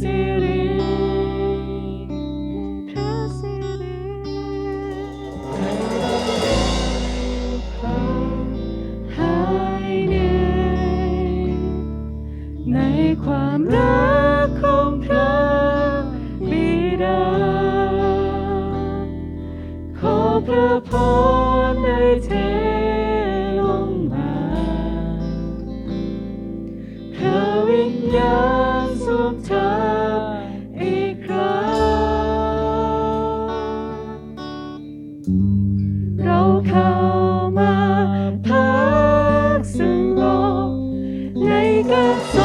สิริพระสิริพระหายเหายในความรักของพระบิดา ขอพระพรได้เทลงมาพระวิญญาณ so.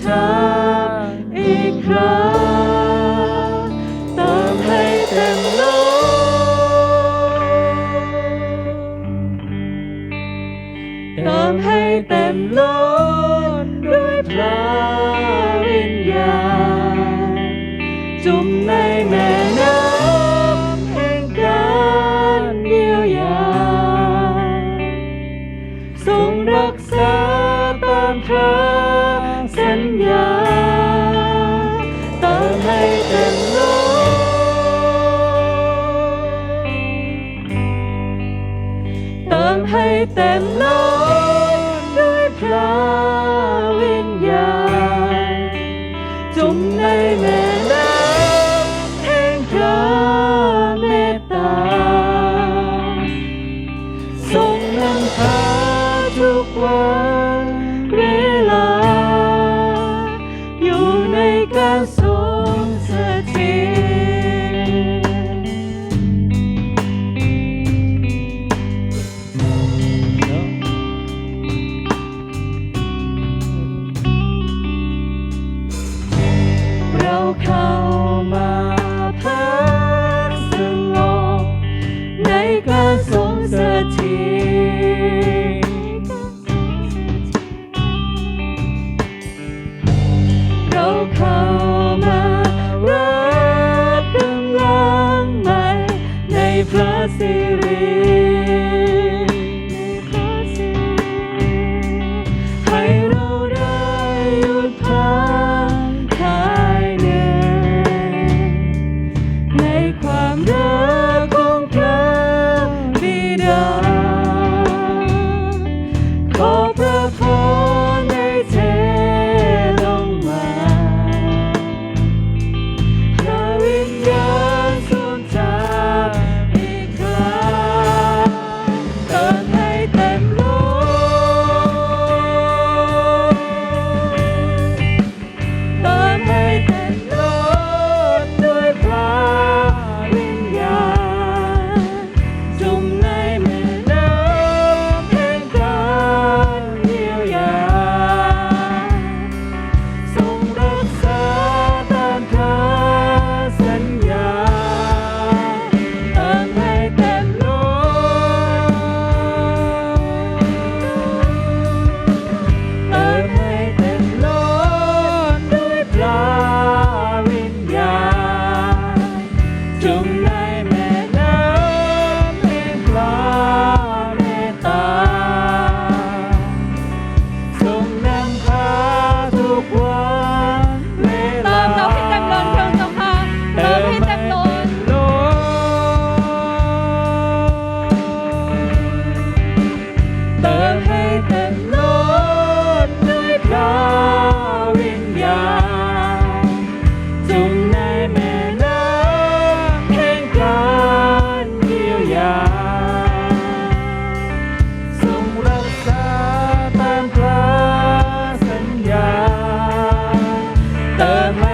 เธออีกครั้เติมให้เต็มล้เติมให้เต็มล้ด้วยพระวิญญาณจุ่มในแม่น้ำ เต็มล้นด้วยพระวิญญาณจุมในแม่น้ำแห่งพระเมตตาทรงนำพาทุกวัน Amen.